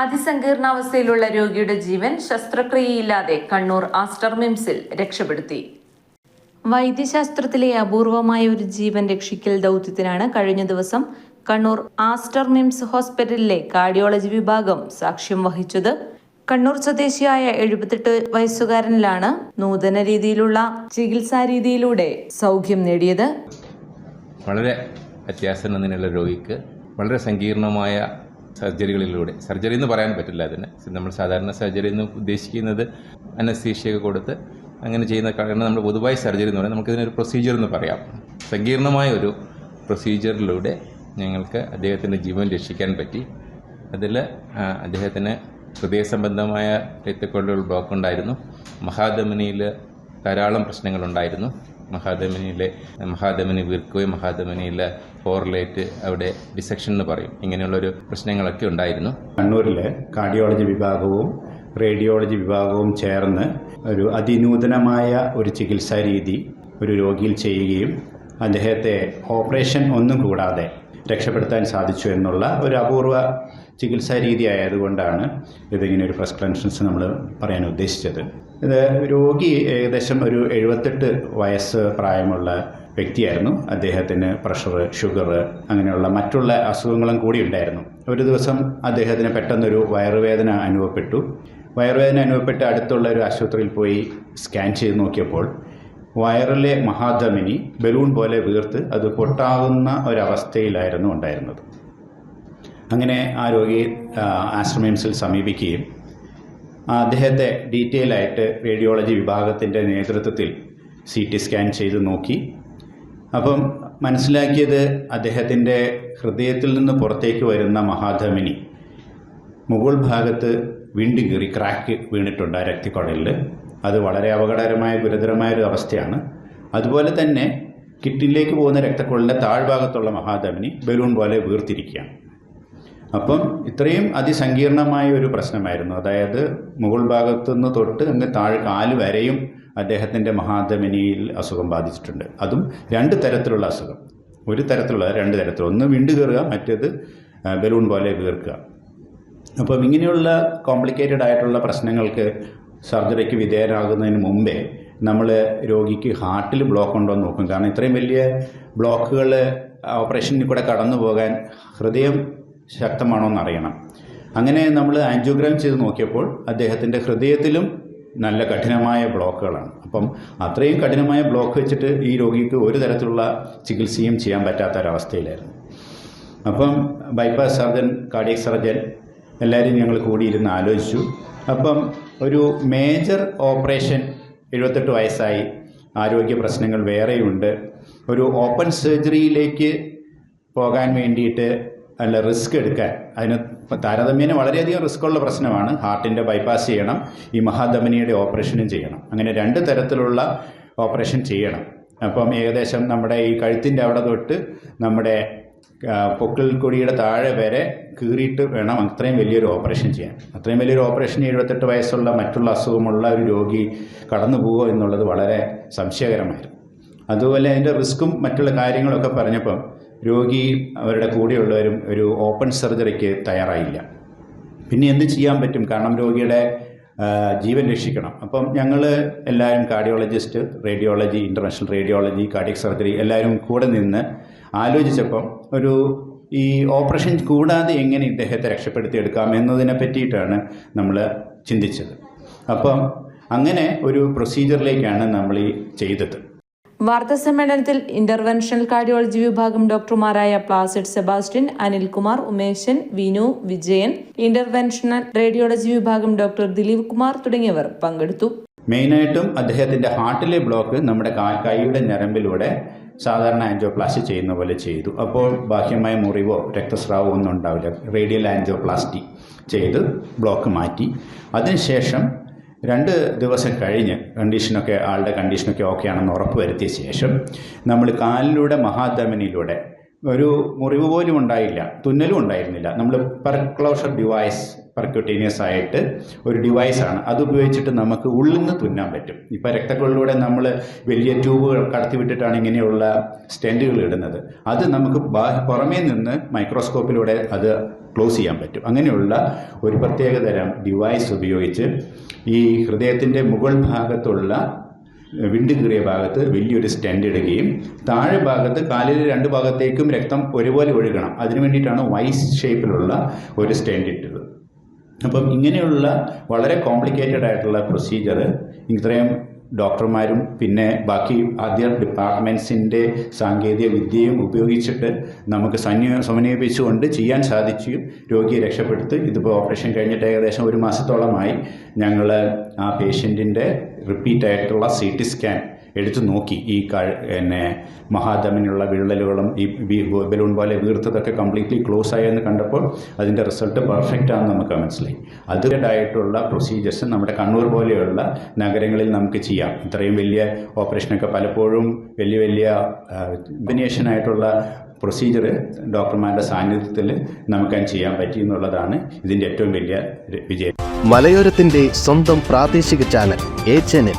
അതിസങ്കീർണാവസ്ഥയിലുള്ള രോഗിയുടെ ജീവൻ ശസ്ത്രക്രിയയില്ലാതെ കണ്ണൂർ ആസ്റ്റർ മിംസിൽ രക്ഷപ്പെടുത്തി. വൈദ്യശാസ്ത്രത്തിലെ അപൂർവമായ ഒരു ജീവൻ രക്ഷിക്കൽ ദൗത്യത്തിനാണ് കഴിഞ്ഞ ദിവസം കണ്ണൂർ ആസ്റ്റർ മിംസ് ഹോസ്പിറ്റലിലെ കാർഡിയോളജി വിഭാഗം സാക്ഷ്യം വഹിച്ചത്. കണ്ണൂർ സ്വദേശിയായ എഴുപത്തെട്ട് വയസ്സുകാരനിലാണ് നൂതന രീതിയിലുള്ള ചികിത്സാ രീതിയിലൂടെ സൗഖ്യം നേടിയത്. വളരെ അത്യാസന്നതിനുള്ള രോഗിക്ക് വളരെ സങ്കീർണമായ സർജറികളിലൂടെ. സർജറി എന്ന് പറയാൻ പറ്റില്ല അതിന്. നമ്മൾ സാധാരണ സർജറി എന്ന് ഉദ്ദേശിക്കുന്നത് അനസ്തീഷ്യൊക്കെ കൊടുത്ത് അങ്ങനെ ചെയ്യുന്ന കാരണം നമ്മൾ പൊതുവായി സർജറി എന്ന് പറയുന്നത് നമുക്കിതിനൊരു പ്രൊസീജിയർ എന്ന് പറയാം. സങ്കീർണമായ ഒരു പ്രൊസീജിയറിലൂടെ ഞങ്ങൾക്ക് അദ്ദേഹത്തിന്റെ ജീവൻ രക്ഷിക്കാൻ പറ്റി. അതിൽ അദ്ദേഹത്തിന് ഹൃദയ സംബന്ധമായ രക്തക്കൊള്ളുകൾ ബ്ലോക്ക് ഉണ്ടായിരുന്നു. മഹാധമനിയിൽ ധാരാളം പ്രശ്നങ്ങളുണ്ടായിരുന്നു മഹാധമനിയിലെ മഹാധമനി വീർക്കുകയും മഹാധമനിയിലെ ഫോർലേറ്റ് അവിടെ ഡിസെക്ഷൻ എന്ന് പറയും. ഇങ്ങനെയുള്ള ഒരു പ്രശ്നങ്ങളൊക്കെ ഉണ്ടായിരുന്നു. കണ്ണൂരിലെ കാർഡിയോളജി വിഭാഗവും റേഡിയോളജി വിഭാഗവും ചേർന്ന് ഒരു അതിനൂതനമായ ഒരു ചികിത്സാ രീതി ഒരു രോഗിയിൽ ചെയ്യുകയും അദ്ദേഹത്തെ ഓപ്പറേഷൻ ഒന്നും കൂടാതെ രക്ഷപ്പെടുത്താൻ സാധിച്ചു എന്നുള്ള ഒരു അപൂർവ ചികിത്സാ രീതി ആയതുകൊണ്ടാണ് ഇതിങ്ങനെ ഒരു കൺഷൻസ് നമ്മൾ പറയാൻ ഉദ്ദേശിച്ചത്. ഇത് രോഗി ഏകദേശം ഒരു എഴുപത്തെട്ട് വയസ്സ് പ്രായമുള്ള വ്യക്തിയായിരുന്നു. അദ്ദേഹത്തിന് പ്രഷർ ഷുഗർ അങ്ങനെയുള്ള മറ്റുള്ള അസുഖങ്ങളും കൂടി ഉണ്ടായിരുന്നു. ഒരു ദിവസം അദ്ദേഹത്തിന് പെട്ടെന്നൊരു വയറുവേദന അനുഭവപ്പെട്ടു. വയറുവേദന അനുഭവപ്പെട്ട് അടുത്തുള്ള ഒരു ആശുപത്രിയിൽ പോയി സ്കാൻ ചെയ്ത് നോക്കിയപ്പോൾ വയറിലെ മഹാധമനി ബലൂൺ പോലെ വീർത്ത് അത് പൊട്ടാവുന്ന ഒരവസ്ഥയിലായിരുന്നു ഉണ്ടായിരുന്നത്. അങ്ങനെ ആ രോഗി ആശ്രമിംസിൽ സമീപിക്കുകയും അദ്ദേഹത്തെ ഡീറ്റെയിൽ ആയിട്ട് റേഡിയോളജി വിഭാഗത്തിന്റെ നേതൃത്വത്തിൽ സി ടി സ്കാൻ ചെയ്ത് നോക്കി. അപ്പം മനസ്സിലാക്കിയത് അദ്ദേഹത്തിന്റെ ഹൃദയത്തിൽ നിന്ന് പുറത്തേക്ക് വരുന്ന മഹാധമിനി. മുകൾ ഭാഗത്ത് വിണ്ട് കീറി ക്രാക്ക് വീണിട്ടുണ്ട് ആ രക്തക്കുഴലിൽ അത് വളരെ അപകടകരമായ ഗുരുതരമായ ഒരു അവസ്ഥയാണ്. അതുപോലെ തന്നെ കിഡ്നിയിലേക്ക് പോകുന്ന രക്തക്കുഴലിന്റെ താഴ്ഭാഗത്തുള്ള മഹാധമിനി ബലൂൺ പോലെ വീർത്തിരിക്കുകയാണ്. അപ്പം ഇത്രയും അതിസങ്കീർണമായ ഒരു പ്രശ്നമായിരുന്നു. അതായത് മുകൾ ഭാഗത്തു നിന്ന് തൊട്ട് അങ്ങ് താഴെ കാൽ വരെയും അദ്ദേഹത്തിന്റെ മഹാധമനിയിൽ അസുഖം ബാധിച്ചിട്ടുണ്ട്. അതും രണ്ട് തരത്തിലുള്ള അസുഖം. ഒരു തരത്തിലുള്ള രണ്ട് തരത്തിൽ ഒന്ന് വിണ്ടു മറ്റേത് ബലൂൺ പോലെ വീർക്കുക അപ്പം ഇങ്ങനെയുള്ള കോംപ്ലിക്കേറ്റഡ് ആയിട്ടുള്ള പ്രശ്നങ്ങൾക്ക് സർജറിക്ക് വിധേയരാകുന്നതിന് മുമ്പേ നമ്മൾ രോഗിക്ക് ഹാർട്ടിൽ ബ്ലോക്ക് ഉണ്ടോ എന്ന് നോക്കും. കാരണം ഇത്രയും വലിയ ബ്ലോക്കുകൾ ഓപ്പറേഷനിൽ കൂടെ കടന്നു പോകാൻ ഹൃദയം ശക്തമാണോ എന്നറിയണം അങ്ങനെ നമ്മൾ ആൻജിയോഗ്രാം ചെയ്ത് നോക്കിയപ്പോൾ അദ്ദേഹത്തിന്റെ ഹൃദയത്തിലും നല്ല കഠിനമായ ബ്ലോക്കുകളാണ്. അപ്പം അത്രയും കഠിനമായ ബ്ലോക്ക് വെച്ചിട്ട് ഈ രോഗിക്ക് ഒരു തരത്തിലുള്ള ചികിത്സയും ചെയ്യാൻ പറ്റാത്ത ഒരവസ്ഥയിലായിരുന്നു അപ്പം ബൈപ്പാസ് സർജൻ കാർഡിയക് സർജൻ എല്ലാവരും ഞങ്ങൾ കൂടിയിരുന്ന് ആലോചിച്ചു. അപ്പം ഒരു മേജർ ഓപ്പറേഷൻ എഴുപത്തെട്ട് വയസ്സായി. ആരോഗ്യ പ്രശ്നങ്ങൾ വേറെയുണ്ട്. ഒരു ഓപ്പൺ സർജറിയിലേക്ക് പോകാൻ വേണ്ടിയിട്ട് അല്ല റിസ്ക് എടുക്കാൻ. അതിന് താരതമ്യേന വളരെയധികം റിസ്ക്കുള്ള പ്രശ്നമാണ് ഹാർട്ടിന്റെ ബൈപ്പാസ് ചെയ്യണം ഈ മഹാധമനിയുടെ ഓപ്പറേഷനും ചെയ്യണം. അങ്ങനെ രണ്ട് തരത്തിലുള്ള ഓപ്പറേഷൻ ചെയ്യണം. അപ്പം ഏകദേശം നമ്മുടെ ഈ കഴുത്തിന്റെ അവിടെ തൊട്ട് നമ്മുടെ പൊക്കിൾ കൊടിയുടെ താഴെ വരെ കീറിയിട്ട് വേണം അത്രയും വലിയൊരു ഓപ്പറേഷൻ ചെയ്യാൻ. അത്രയും വലിയൊരു ഓപ്പറേഷൻ എഴുപത്തെട്ട് വയസ്സുള്ള മറ്റുള്ള അസുഖമുള്ള ഒരു രോഗി കടന്നു പോകുമോ എന്നുള്ളത് വളരെ സംശയകരമായിരുന്നു. അതുപോലെ അതിന്റെ റിസ്ക്കും മറ്റുള്ള കാര്യങ്ങളൊക്കെ പറഞ്ഞപ്പം രോഗി അവരുടെ കൂടെയുള്ളവരും ഒരു ഓപ്പൺ സർജറിക്ക് തയ്യാറായില്ല. പിന്നെ എന്ത് ചെയ്യാൻ പറ്റും? കാരണം രോഗിയുടെ ജീവൻ രക്ഷിക്കണം. അപ്പം ഞങ്ങൾ എല്ലാവരും cardiologist radiology international radiology cardiac surgery എല്ലാവരും കൂടെ നിന്ന് ആലോചിച്ചപ്പം ഒരു ഈ ഓപ്പറേഷൻ കൂടാതെ എങ്ങനെ ഇദ്ദേഹത്തെ രക്ഷപ്പെടുത്തിയെടുക്കാം എന്നതിനെ പറ്റിയിട്ടാണ് നമ്മൾ ചിന്തിച്ചത്. അപ്പം അങ്ങനെ ഒരു പ്രൊസീജിയറിലേക്കാണ് നമ്മൾ ഈ ചെയ്തത്. വാർത്താ സമ്മേളനത്തിൽ ഇന്റർവെൻഷണൽ കാർഡിയോളജി വിഭാഗം ഡോക്ടർമാരായ പ്ലാസിഡ് സെബാസ്റ്റ്യൻ അനിൽകുമാർ ഉമേശൻ വിനു വിജയൻ ഇന്റർവെൻഷണൽ റേഡിയോളജി വിഭാഗം ഡോക്ടർ ദിലീപ് കുമാർ തുടങ്ങിയവർ പങ്കെടുത്തു. മെയിനായിട്ടും അദ്ദേഹത്തിന്റെ ഹാർട്ടിലെ ബ്ലോക്ക് നമ്മുടെ കൈയുടെ ഞരമ്പിലൂടെ സാധാരണ ആൻജിയോപ്ലാസ്റ്റി ചെയ്യുന്ന പോലെ ചെയ്തു. അപ്പോൾ ബാഹ്യമായ മുറിവോ രക്തസ്രാവോ ഒന്നും ഉണ്ടാവില്ല. റേഡിയൽ ആൻജിയോപ്ലാസ്റ്റി ചെയ്ത് ബ്ലോക്ക് മാറ്റി. അതിനുശേഷം രണ്ട് ദിവസം കഴിഞ്ഞ് കണ്ടീഷനൊക്കെ ആളുടെ കണ്ടീഷനൊക്കെ ഓക്കെ ആണെന്ന് ഉറപ്പ് വരുത്തിയ ശേഷം നമ്മൾ കാലിലൂടെ മഹാധമനിയിലൂടെ ഒരു മുറിവ് പോലും ഉണ്ടായില്ല തുന്നലും ഉണ്ടായിരുന്നില്ല. നമ്മൾ പെർക്ലോഷർ ഡിവൈസ് പെർക്യൂട്ടീനിയസ് ആയിട്ട് ഒരു ഡിവൈസാണ് അത് ഉപയോഗിച്ചിട്ട് നമുക്ക് ഉള്ളിൽ നിന്ന് തുന്നാൻ പറ്റും. ഇപ്പോൾ രക്തക്കൊള്ളിലൂടെ നമ്മൾ വലിയ ട്യൂബുകൾ കടത്തിവിട്ടിട്ടാണ് ഇങ്ങനെയുള്ള സ്റ്റെന്റുകൾ ഇടുന്നത്. അത് നമുക്ക് പുറമേ നിന്ന് മൈക്രോസ്കോപ്പിലൂടെ അത് ക്ലോസ് ചെയ്യാൻ പറ്റും. അങ്ങനെയുള്ള ഒരു പ്രത്യേകതരം ഡിവൈസ് ഉപയോഗിച്ച് ഈ ഹൃദയത്തിന്റെ മുകൾ ഭാഗത്തുള്ള വിണ്ട് കീറിയ ഭാഗത്ത് വലിയൊരു സ്റ്റെൻഡ് ഇടുകയും താഴെ ഭാഗത്ത് കാലിലെ രണ്ട് ഭാഗത്തേക്കും രക്തം ഒരുപോലെ ഒഴുകണം. അതിനു വേണ്ടിയിട്ടാണ് വൈസ് ഷേപ്പിലുള്ള ഒരു സ്റ്റെൻഡ് ഇട്ടത്. അപ്പം ഇങ്ങനെയുള്ള വളരെ കോംപ്ലിക്കേറ്റഡ് ആയിട്ടുള്ള പ്രൊസീജിയർ ഇത്രയും ഡോക്ടർമാരും പിന്നെ ബാക്കി അതർ ഡിപ്പാർട്ട്മെന്റ്സിന്റെ സാങ്കേതിക വിദ്യയും ഉപയോഗിച്ചിട്ട് നമുക്ക് സന്യ സമന്വയിപ്പിച്ചുകൊണ്ട് ചെയ്യാൻ സാധിച്ചു രോഗിയെ രക്ഷപ്പെടുത്തി. ഇതിപ്പോൾ ഓപ്പറേഷൻ കഴിഞ്ഞിട്ട് ഏകദേശം ഒരു മാസത്തോളമായി ഞങ്ങൾ ആ പേഷ്യന്റിന്റെ റിപ്പീറ്റായിട്ടുള്ള സി ടി സ്കാൻ എടുത്തു നോക്കി. ഈ പിന്നെ മഹാദമിനുള്ള വിള്ളലുകളും ഈ ബലൂൺ പോലെ വീർത്തതൊക്കെ കംപ്ലീറ്റ്ലി ക്ലോസ് ആയെന്ന് കണ്ടപ്പോൾ അതിന്റെ റിസൾട്ട് പെർഫെക്റ്റ് ആണെന്ന് നമുക്ക് മനസ്സിലായി. അതിന്റെതായിട്ടുള്ള പ്രൊസീജിയേഴ്സ് നമ്മുടെ കണ്ണൂർ പോലെയുള്ള നഗരങ്ങളിൽ നമുക്ക് ചെയ്യാം. ഇത്രയും വലിയ ഓപ്പറേഷനൊക്കെ പലപ്പോഴും വലിയ വലിയ കോമ്പിനേഷൻ ആയിട്ടുള്ള പ്രൊസീജിയർ ഡോക്ടർമാരുടെ സാന്നിധ്യത്തിൽ നമുക്ക് ചെയ്യാൻ പറ്റി എന്നുള്ളതാണ് ഇതിന്റെ ഏറ്റവും വലിയ വിജയം. മലയോരത്തിന്റെ സ്വന്തം പ്രാദേശിക ചാനൽ എ ചാനൽ